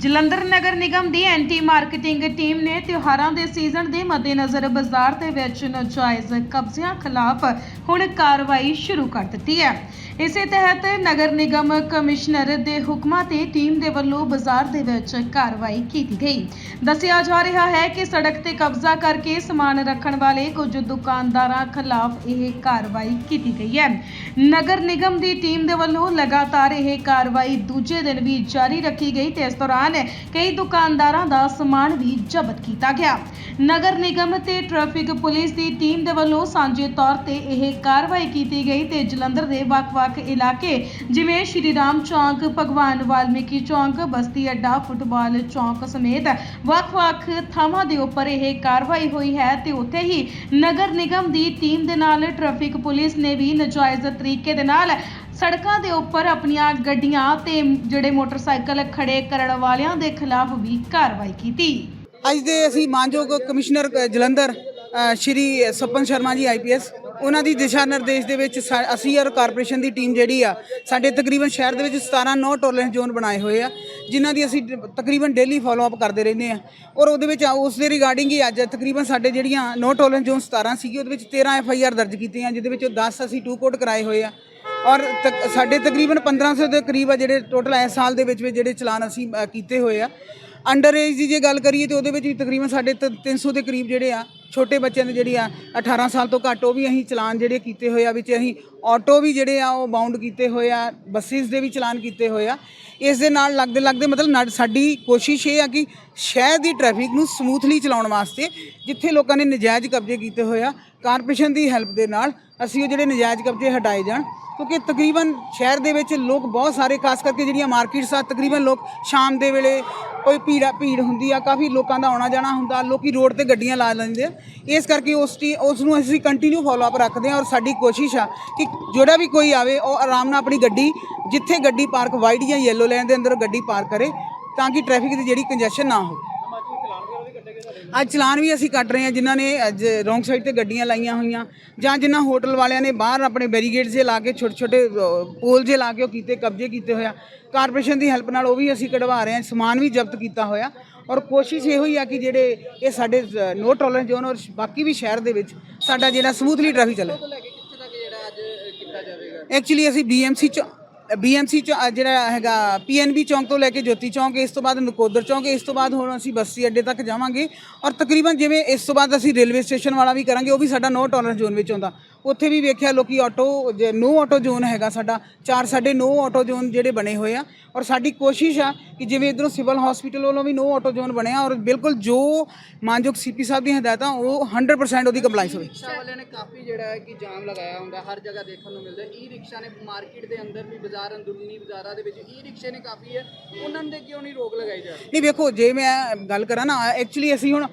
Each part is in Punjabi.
ਜਲੰਧਰ ਨਗਰ ਨਿਗਮ ਦੀ ਐਂਟੀ ਮਾਰਕੀਟਿੰਗ ਟੀਮ ਨੇ ਤਿਉਹਾਰਾਂ ਦੇ ਸੀਜ਼ਨ ਦੇ ਮੱਦੇਨਜ਼ਰ ਬਾਜ਼ਾਰ ਦੇ ਵਿੱਚ ਨਾਜਾਇਜ਼ ਕਬਜ਼ਿਆਂ ਖਿਲਾਫ ਹੁਣ ਕਾਰਵਾਈ ਸ਼ੁਰੂ ਕਰ ਦਿੱਤੀ ਹੈ। ਇਸੇ ਤਹਿਤ ਨਗਰ ਨਿਗਮ ਕਮਿਸ਼ਨਰ ਦੇ ਹੁਕਮਾਂ ਤੇ ਟੀਮ ਦੇ ਵੱਲੋਂ ਬਾਜ਼ਾਰ ਦੇ ਵਿੱਚ ਕਾਰਵਾਈ ਕੀਤੀ ਗਈ। ਦੱਸਿਆ ਜਾ ਰਿਹਾ ਹੈ ਕਿ ਸੜਕ ਤੇ ਕਬਜ਼ਾ ਕਰਕੇ ਸਮਾਨ ਰੱਖਣ ਵਾਲੇ ਕੁਝ ਦੁਕਾਨਦਾਰਾਂ ਖਿਲਾਫ ਇਹ ਕਾਰਵਾਈ ਕੀਤੀ ਗਈ ਹੈ। ਨਗਰ ਨਿਗਮ ਦੀ ਟੀਮ ਦੇ ਵੱਲੋਂ ਲਗਾਤਾਰ ਇਹ ਕਾਰਵਾਈ ਦੂਜੇ ਦਿਨ ਵੀ ਜਾਰੀ ਰੱਖੀ ਗਈ ਤੇ ਇਸ ਦੌਰਾਨ ਕਈ ਦੁਕਾਨਦਾਰਾਂ ਦਾ ਸਮਾਨ ਵੀ ਜ਼ਬਤ ਕੀਤਾ ਗਿਆ। ਨਗਰ ਨਿਗਮ ਤੇ ਟ੍ਰੈਫਿਕ ਪੁਲਿਸ ਦੀ ਟੀਮ ਦੇ ਵੱਲੋਂ ਸਾਂਝੇ ਤੌਰ ਤੇ ਇਹ ਕਾਰਵਾਈ ਕੀਤੀ ਗਈ ਤੇ ਜਲੰਧਰ ਦੇ ਵੱਖ-ਵੱਖ ਇਲਾਕੇ, ਜਿਵੇਂ ਸ਼੍ਰੀ ਰਾਮ ਚੌਂਕ, ਭਗਵਾਨ ਵਾਲਮੀਕੀ ਚੌਂਕ, ਬਸਤੀ ਅੱਡਾ, ਫੁੱਟਬਾਲ ਚੌਂਕ ਸਮੇਤ ਵੱਖ-ਵੱਖ ਥਾਵਾਂ ਦੇ ਉੱਪਰ ਇਹ ਕਾਰਵਾਈ ਹੋਈ ਹੈ ਤੇ ਉੱਥੇ ਹੀ ਨਗਰ ਨਿਗਮ ਦੀ ਟੀਮ ਦੇ ਨਾਲ ਟ੍ਰੈਫਿਕ ਪੁਲਿਸ ਨੇ ਵੀ ਨਜਾਇਜ਼ ਤਰੀਕੇ ਦੇ ਨਾਲ ਸੜਕਾਂ ਦੇ ਉੱਪਰ ਆਪਣੀਆਂ ਗੱਡੀਆਂ ਤੇ ਜਿਹੜੇ ਮੋਟਰਸਾਈਕਲ ਖੜੇ ਕਰਨ ਵਾਲਿਆਂ ਦੇ ਖਿਲਾਫ ਵੀ ਕਾਰਵਾਈ ਕੀਤੀ। ਅੱਜ ਦੇ ਅਸੀਂ ਮਾਨਯੋਗ ਕਮਿਸ਼ਨਰ ਜਲੰਧਰ ਸ਼੍ਰੀ ਸਪਨ ਸ਼ਰਮਾ ਜੀ ਆਈਪੀਐਸ ਉਹਨਾਂ ਦੀ ਦਿਸ਼ਾ ਨਿਰਦੇਸ਼ ਦੇ ਵਿੱਚ ਸਾ- ਅਸੀਂ ਔਰ ਕਾਰਪੋਰੇਸ਼ਨ ਦੀ ਟੀਮ ਜਿਹੜੀ ਆ ਸਾਡੇ ਤਕਰੀਬਨ ਸ਼ਹਿਰ ਦੇ ਵਿੱਚ 17 ਨੋ ਟੋਲਰੈਂਸ ਜ਼ੋਨ ਬਣਾਏ ਹੋਏ ਆ ਜਿਨ੍ਹਾਂ ਦੀ ਅਸੀਂ ਡ- ਤਕਰੀਬਨ ਡੇਲੀ ਫਾਲੋ ਅਪ ਕਰਦੇ ਰਹਿੰਦੇ ਆ। ਔਰ ਉਹਦੇ ਵਿੱਚ ਆ- ਉਸ ਦੇ ਰਿਗਾਰਡਿੰਗ ਹੀ ਅੱਜ ਤਕਰੀਬਨ ਸਾਡੇ ਜਿਹੜੀਆਂ ਨੋ ਟੋਲਰੈਂਸ ਜ਼ੋਨ 17 ਸੀਗੀ ਉਹਦੇ ਵਿੱਚ 13 ਐਫ ਆਈ ਆਰ ਦਰਜ ਕੀਤੀਆਂ ਜਿਹਦੇ ਵਿੱਚੋਂ 10 ਅਸੀਂ ਟੂ ਕੋਡ ਕਰਾਏ ਹੋਏ ਆ। ਔਰ ਤਕ- ਸਾਡੇ ਤਕਰੀਬਨ 1500 ਦੇ ਕਰੀਬ ਆ ਜਿਹੜੇ ਟੋਟਲ ਇਸ ਸਾਲ ਦੇ ਵਿੱਚ ਵਿੱਚ ਜਿਹੜੇ ਚਲਾਨ ਅਸੀਂ ਅ, ਕੀਤੇ ਹੋਏ ਆ। ਅੰਡਰ ਏਜ ਦੀ ਜੇ ਗੱਲ ਕਰੀਏ ਤੇ ਉਹਦੇ ਵਿੱਚ ਵੀ ਤਕਰੀਬਨ ਸਾਡੇ ਤ- 300 ਦੇ ਕਰੀਬ ਜਿਹੜੇ ਆ ਛੋਟੇ ਬੱਚਿਆਂ ਦੇ ਜਿਹੜੀ ਆ 18 ਸਾਲ ਤੋਂ ਘੱਟ, ਉਹ ਵੀ ਅਸੀਂ ਚਲਾਨ ਜਿਹੜੇ ਕੀਤੇ ਹੋਏ ਆ, ਵਿੱਚ ਅਸੀਂ ਆਟੋ ਵੀ ਜਿਹੜੇ ਆ, ਉਹ ਬਾਉਂਡ ਕੀਤੇ ਹੋਏ ਆ ਬੱਸਿਸ ਦੇ ਵੀ ਚਲਾਨ ਕੀਤੇ ਹੋਏ ਆ। ਇਸ ਦੇ ਨਾਲ ਲੱਗਦੇ ਲੱਗਦੇ ਮਤਲਬ ਨਾਲ ਸਾਡੀ ਕੋਸ਼ਿਸ਼ ਇਹ ਆ ਕਿ ਸ਼ਹਿਰ ਦੀ ਟ੍ਰੈਫਿਕ ਨੂੰ ਸਮੂਥਲੀ ਚਲਾਉਣ ਵਾਸਤੇ ਜਿੱਥੇ ਲੋਕਾਂ ਨੇ ਨਜਾਇਜ਼ ਕਬਜ਼ੇ ਕੀਤੇ ਹੋਏ ਆ ਕਾਰਪੋਰੇਸ਼ਨ ਦੀ ਹੈਲਪ ਦੇ ਨਾਲ ਅਸੀਂ ਉਹ ਜਿਹੜੇ ਨਜਾਇਜ਼ ਕਬਜ਼ੇ ਹਟਾਏ ਜਾਣ। ਕਿਉਂਕਿ ਤਕਰੀਬਨ ਸ਼ਹਿਰ ਦੇ ਵਿੱਚ ਲੋਕ ਬਹੁਤ ਸਾਰੇ, ਖਾਸ ਕਰਕੇ ਜਿਹੜੀਆਂ ਮਾਰਕੀਟਸ ਆ, ਤਕਰੀਬਨ ਲੋਕ ਸ਼ਾਮ ਦੇ ਵੇਲੇ ਕੋਈ ਭੀੜਾ ਭੀੜ ਹੁੰਦੀ ਆ, ਕਾਫੀ ਲੋਕਾਂ ਦਾ ਆਉਣਾ ਜਾਣਾ ਹੁੰਦਾ, ਲੋਕੀ ਰੋਡ ਤੇ ਗੱਡੀਆਂ ਲਾ ਲੈਂਦੇ ਆ। ਇਸ ਕਰਕੇ ਉਸ ਟੀ ਉਸ ਨੂੰ ਅਸੀਂ ਕੰਟੀਨਿਊ ਫਾਲੋ ਅਪ ਰੱਖਦੇ ਹਾਂ ਔਰ ਸਾਡੀ ਕੋਸ਼ਿਸ਼ ਆ ਕਿ ਜਿਹੜਾ ਵੀ ਕੋਈ ਆਵੇ, ਉਹ ਆਰਾਮ ਨਾਲ ਆਪਣੀ ਗੱਡੀ, ਜਿੱਥੇ ਗੱਡੀ ਪਾਰਕ ਵਾਈਟ ਜਾਂ ਯੈਲੋ ਲਾਈਨ ਦੇ ਅੰਦਰ ਗੱਡੀ ਪਾਰਕ ਕਰੇ, ਤਾਂ ਕਿ ਟ੍ਰੈਫਿਕ ਦੀ ਜਿਹੜੀ ਕੰਜੈਸ਼ਨ ਨਾ ਹੋਵੇ। ਅੱਜ ਚਲਾਨ ਵੀ ਅਸੀਂ ਕੱਟ ਰਹੇ ਹਾਂ, ਜਿਨ੍ਹਾਂ ਨੇ ਅੱਜ ਰੋਂਗ ਸਾਈਡ ਤੇ ਗੱਡੀਆਂ ਲਾਈਆਂ ਹੋਈਆਂ, ਜਾਂ ਜਿਨ੍ਹਾਂ ਹੋਟਲ ਵਾਲਿਆਂ ਨੇ ਬਾਹਰ ਆਪਣੇ ਬੈਰੀਗੇਡ ਜੇ ਲਾ ਕੇ ਛੋਟੇ ਛੋਟੇ ਪੋਲ ਜੇ ਲਾ ਕੇ ਉਹ ਕੀਤੇ, ਕਬਜ਼ੇ ਕੀਤੇ ਹੋਇਆ ਕਾਰਪੋਰੇਸ਼ਨ ਦੀ ਹੈਲਪ ਨਾਲ ਉਹ ਵੀ ਅਸੀਂ ਕਢਵਾ ਰਹੇ ਹਾਂ, ਸਮਾਨ ਵੀ ਜ਼ਬਤ ਕੀਤਾ ਹੋਇਆ। ਔਰ ਕੋਸ਼ਿਸ਼ ਇਹੋ ਹੀ ਆ ਕਿ ਜਿਹੜੇ ਇਹ ਸਾਡੇ ਨੋ ਟੋਲਰੈਂਸ ਜ਼ੋਨ ਔਰ ਬਾਕੀ ਵੀ ਸ਼ਹਿਰ ਦੇ ਵਿੱਚ ਸਾਡਾ ਜਿਹੜਾ ਸਮੂਥਲੀ ਟ੍ਰੈਫਿਕ ਚੱਲੇ। ਐਕਚੁਅਲੀ ਅਸੀਂ ਬੀਐਮਸੀ ਚ ਬੀਐਮਸੀ ਚ ਜਿਹੜਾ ਹੈਗਾ ਪੀਐਨਬੀ ਚੌਂਕ ਤੋਂ ਲੈ ਕੇ ਜੋਤੀ ਚੌਂਕ ਇਸ ਤੋਂ ਬਾਅਦ ਨਕੋਦਰ ਚੌਂਕ ਇਸ ਤੋਂ ਬਾਅਦ ਹੁਣ ਅਸੀਂ ਬੱਸੀ ਅੱਡੇ ਤੱਕ ਜਾਵਾਂਗੇ। ਔਰ ਤਕਰੀਬਨ ਜਿਵੇਂ ਇਸ ਤੋਂ ਬਾਅਦ ਅਸੀਂ ਰੇਲਵੇ ਸਟੇਸ਼ਨ ਵਾਲਾ ਵੀ ਕਰਾਂਗੇ ਉਹ ਵੀ ਸਾਡਾ ਨੋ ਟੋਲਰੈਂਸ ਜ਼ੋਨ ਵਿੱਚ ਆਉਂਦਾ। ਉੱਥੇ ਵੀ ਵੇਖਿਆ ਲੋਕੀ ਆਟੋ ਨੋ ਆਟੋ ਜ਼ੋਨ ਹੈਗਾ ਸਾਡਾ ਚਾਰ ਸਾਡੇ ਨੋ ਆਟੋ ਜ਼ੋਨ ਜਿਹੜੇ ਬਣੇ ਹੋਏ ਆ। ਔਰ ਸਾਡੀ ਕੋਸ਼ਿਸ਼ ਆ ਕਿ ਜਿਵੇਂ ਇਧਰੋਂ ਸਿਵਲ ਹਸਪੀਟਲ ਵੱਲੋਂ ਵੀ ਨੋ ਆਟੋ ਜ਼ੋਨ ਬਣਿਆ ਔਰ ਬਿਲਕੁਲ ਜੋ ਮਾਨਯੋਗ ਸੀਪੀ ਸਾਹਿਬ ਦੀਆਂ ਹਦਾਇਤਾਂ ਉਹ 100% ਉਹਦੀ ਕੰਪਲਾਈਂਸ ਹੋਵੇ। ਰਿਕਸ਼ਾ ਵਾਲਿਆਂ ਨੇ ਕਾਫੀ ਜਿਹੜਾ ਹੈ ਕਿ ਜਾਮ ਲਗਾਇਆ ਹੁੰਦਾ ਹਰ ਜਗ੍ਹਾ ਦੇਖਣ ਨੂੰ ਮਿਲਦਾ ਈ ਰਿਕਸ਼ਾ ਨੇ ਮਾਰਕੀਟ ਦੇ ਅੰਦਰ ਵੀ ਬਾਜ਼ਾਰ ਅੰਦਰੂਨੀ ਬਾਜ਼ਾਰਾਂ ਦੇ ਵਿੱਚ ਈ ਰਿਕਸ਼ੇ ਨੇ ਕਾਫੀ ਹੈ। ਉਹਨਾਂ ਦੇ ਕਿਉਂ ਨਹੀਂ ਰੋਕ ਲਗਾਈ ਜਾ ਰਹੀ? ਨਹੀਂ ਵੇਖੋ ਜੇ ਮੈਂ ਗੱਲ ਕਰਾਂ ਨਾ ਐਕਚੁਅਲੀ ਅਸੀਂ ਹੁਣ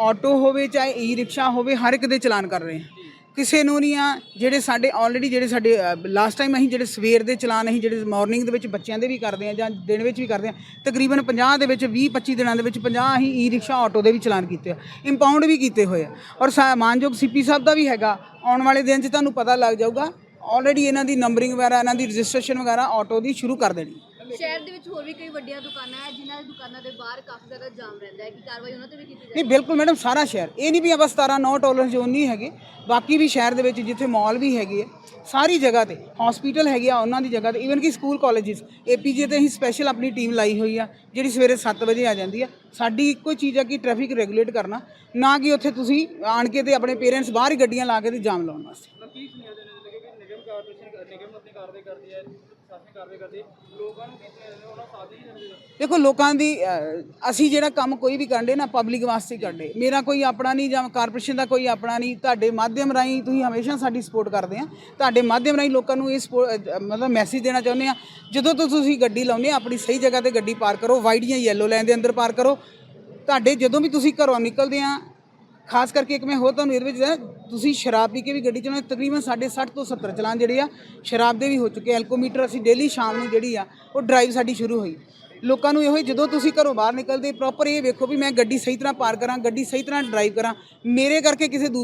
ਆਟੋ ਹੋਵੇ ਚਾਹੇ ਈ ਰਿਕਸ਼ਾ ਹੋਵੇ ਹਰ ਇੱਕ ਦੇ ਚਲਾਨ ਕਰ ਰਹੇ ਹਾਂ। ਕਿਸੇ ਨੂੰ ਨਹੀਂ ਆ, ਜਿਹੜੇ ਸਾਡੇ ਆਲਰੇਡੀ ਜਿਹੜੇ ਸਾਡੇ ਲਾਸਟ ਟਾਈਮ ਅਸੀਂ ਜਿਹੜੇ ਸਵੇਰ ਦੇ ਚਲਾਨ ਅਸੀਂ ਜਿਹੜੇ ਮਾਰਨਿੰਗ ਦੇ ਵਿੱਚ ਬੱਚਿਆਂ ਦੇ ਵੀ ਕਰਦੇ ਆ ਜਾਂ ਦਿਨ ਵਿੱਚ ਵੀ ਕਰਦੇ ਆ, ਤਕਰੀਬਨ 50 ਦੇ ਵਿੱਚ 20 25 ਦਿਨਾਂ ਦੇ ਵਿੱਚ 50 ਅਸੀਂ ਈ ਰਿਕਸ਼ਾ ਆਟੋ ਦੇ ਵੀ ਚਲਾਨ ਕੀਤੇ ਆ ਇੰਪਾਊਂਡ ਵੀ ਕੀਤੇ ਹੋਏ ਆ। ਔਰ ਸਾ- ਮਾਨਯੋਗ ਸੀਪੀ ਸਾਹਿਬ ਦਾ ਵੀ ਹੈਗਾ, ਆਉਣ ਵਾਲੇ ਦਿਨ 'ਚ ਤੁਹਾਨੂੰ ਪਤਾ ਲੱਗ ਜਾਊਗਾ ਆਲਰੇਡੀ ਇਹਨਾਂ ਦੀ ਨੰਬਰਿੰਗ ਵਗੈਰਾ, ਇਹਨਾਂ ਦੀ ਰਜਿਸਟ੍ਰੇਸ਼ਨ ਵਗੈਰਾ ਆਟੋ ਦੀ ਸ਼ੁਰੂ ਕਰ ਦੇਣੀ। ਸ਼ਹਿਰ ਦੇ ਵਿੱਚ ਹੋਰ ਵੀ ਕਈ ਵੱਡੀਆਂ ਦੁਕਾਨਾਂ ਹੈ ਜਿਨ੍ਹਾਂ ਦੀ ਦੁਕਾਨਾਂ ਦੇ ਬਾਹਰ ਕਾਫੀ ਜ਼ਿਆਦਾ ਜਾਮ ਰਹਿੰਦਾ ਹੈ ਕਿ ਕਾਰਵਾਈ ਉਹਨਾਂ ਤੇ ਵੀ ਕੀਤੀ ਨਹੀਂ ਬਿਲਕੁਲ ਮੈਡਮ ਸਾਰਾ ਸ਼ਹਿਰ। ਇਹ ਨਹੀਂ ਵੀ ਬਸ 17 ਨੋ ਟੋਲਰੈਂਸ ਜ਼ੋਨ ਨਹੀਂ ਹੈਗੇ। ਬਾਕੀ ਵੀ ਸ਼ਹਿਰ ਦੇ ਵਿੱਚ ਜਿੱਥੇ ਮਾਲ ਵੀ ਹੈਗੇ ਆ, ਸਾਰੀ ਜਗ੍ਹਾ ਤੇ ਹਸਪੀਟਲ ਹੈਗੇ ਆ ਉਹਨਾਂ ਦੀ ਜਗ੍ਹਾ ਤੇ। ਈਵਨ ਕਿ ਸਕੂਲ ਕਾਲਜਿਸ ਏਪੀਜੇ ਤੇ ਅਸੀਂ ਸਪੈਸ਼ਲ ਆਪਣੀ ਟੀਮ ਲਾਈ ਹੋਈ ਆ ਜਿਹੜੀ ਸਵੇਰੇ 7 ਵਜੇ ਆ ਜਾਂਦੀ ਆ। ਸਾਡੀ ਇੱਕੋ ਹੀ ਚੀਜ਼ ਆ ਕਿ ਟ੍ਰੈਫਿਕ ਰੈਗੂਲੇਟ ਕਰਨਾ ਨਾ ਕਿ ਉੱਥੇ ਤੁਸੀਂ ਆਣ ਕੇ ਤੇ ਆਪਣੇ ਪੇਰੈਂਟਸ ਬਾਹਰ ਹੀ ਗੱਡੀਆਂ ਲਾ ਕੇ ਤੇ ਜਾਮ ਲਾਉਣ ਵਾਸਤੇ। ਦੇਖੋ ਲੋਕਾਂ ਦੀ ਅਸੀਂ ਜਿਹੜਾ ਕੰਮ ਕੋਈ ਵੀ ਕਰਦੇ ਨਾ ਪਬਲਿਕ ਵਾਸਤੇ ਕਰਦੇ ਮੇਰਾ ਕੋਈ ਆਪਣਾ ਨਹੀਂ ਜਾਂ ਕਾਰਪੋਰੇਸ਼ਨ ਦਾ ਕੋਈ ਆਪਣਾ ਨਹੀਂ। ਤੁਹਾਡੇ ਮਾਧਿਅਮ ਰਾਹੀਂ ਤੁਸੀਂ ਹਮੇਸ਼ਾ ਸਾਡੀ ਸਪੋਰਟ ਕਰਦੇ ਆ। ਤੁਹਾਡੇ ਮਾਧਿਅਮ ਰਾਹੀਂ ਲੋਕਾਂ ਨੂੰ ਇਹ support, ਮਤਲਬ ਮੈਸੇਜ ਦੇਣਾ ਚਾਹੁੰਦੇ ਆ। ਜਦੋਂ ਤੋਂ ਤੁਸੀਂ ਗੱਡੀ ਲਾਉਂਦੇ ਆ ਆਪਣੀ ਸਹੀ ਜਗ੍ਹਾ ਤੇ ਗੱਡੀ ਪਾਰ ਕਰੋ। ਵਾਈਟ ਜਾਂ ਯੈਲੋ ਲਾਈਨ ਦੇ ਅੰਦਰ ਪਾਰ ਕਰੋ। ਤੁਹਾਡੇ ਜਦੋਂ ਵੀ ਤੁਸੀਂ ਘਰੋਂ ਨਿਕਲਦੇ ਆ ਖਾਸ ਕਰਕੇ ਇੱਕ ਮੈਂ ਹੋਰ ਤੁਹਾਨੂੰ ਇਹਦੇ ਵਿੱਚ ਦੱਸਾਂ, ਤੁਸੀਂ ਸ਼ਰਾਬ ਪੀ ਕੇ ਵੀ ਗੱਡੀ ਚਲਾਉਂਦੇ ਤਕਰੀਬਨ ਸਾਡੇ 60 ਤੋਂ 70 ਚਲਾਨ ਜਿਹੜੇ ਆ ਸ਼ਰਾਬ ਦੇ ਵੀ ਹੋ ਚੁੱਕੇ ਐਲਕੋਮੀਟਰ ਅਸੀਂ ਡੇਲੀ ਸ਼ਾਮ ਨੂੰ ਜਿਹੜੀ ਆ ਉਹ ਡਰਾਈਵ ਸਾਡੀ ਸ਼ੁਰੂ ਹੋਈ। ਲੋਕਾਂ ਨੂੰ ਇਹੋ ਹੀ ਜਦੋਂ ਤੁਸੀਂ ਘਰੋਂ ਬਾਹਰ ਨਿਕਲਦੇ ਪ੍ਰੋਪਰ ਇਹ ਵੇਖੋ ਵੀ ਮੈਂ ਗੱਡੀ ਸਹੀ ਤਰ੍ਹਾਂ ਪਾਰ ਕਰਾਂ ਗੱਡੀ ਸਹੀ ਤਰ੍ਹਾਂ ਡਰਾਈਵ ਕਰਾਂ। ਮੇਰੇ ਕਰਕੇ ਕਿਸੇ ਦੂਸਰੇ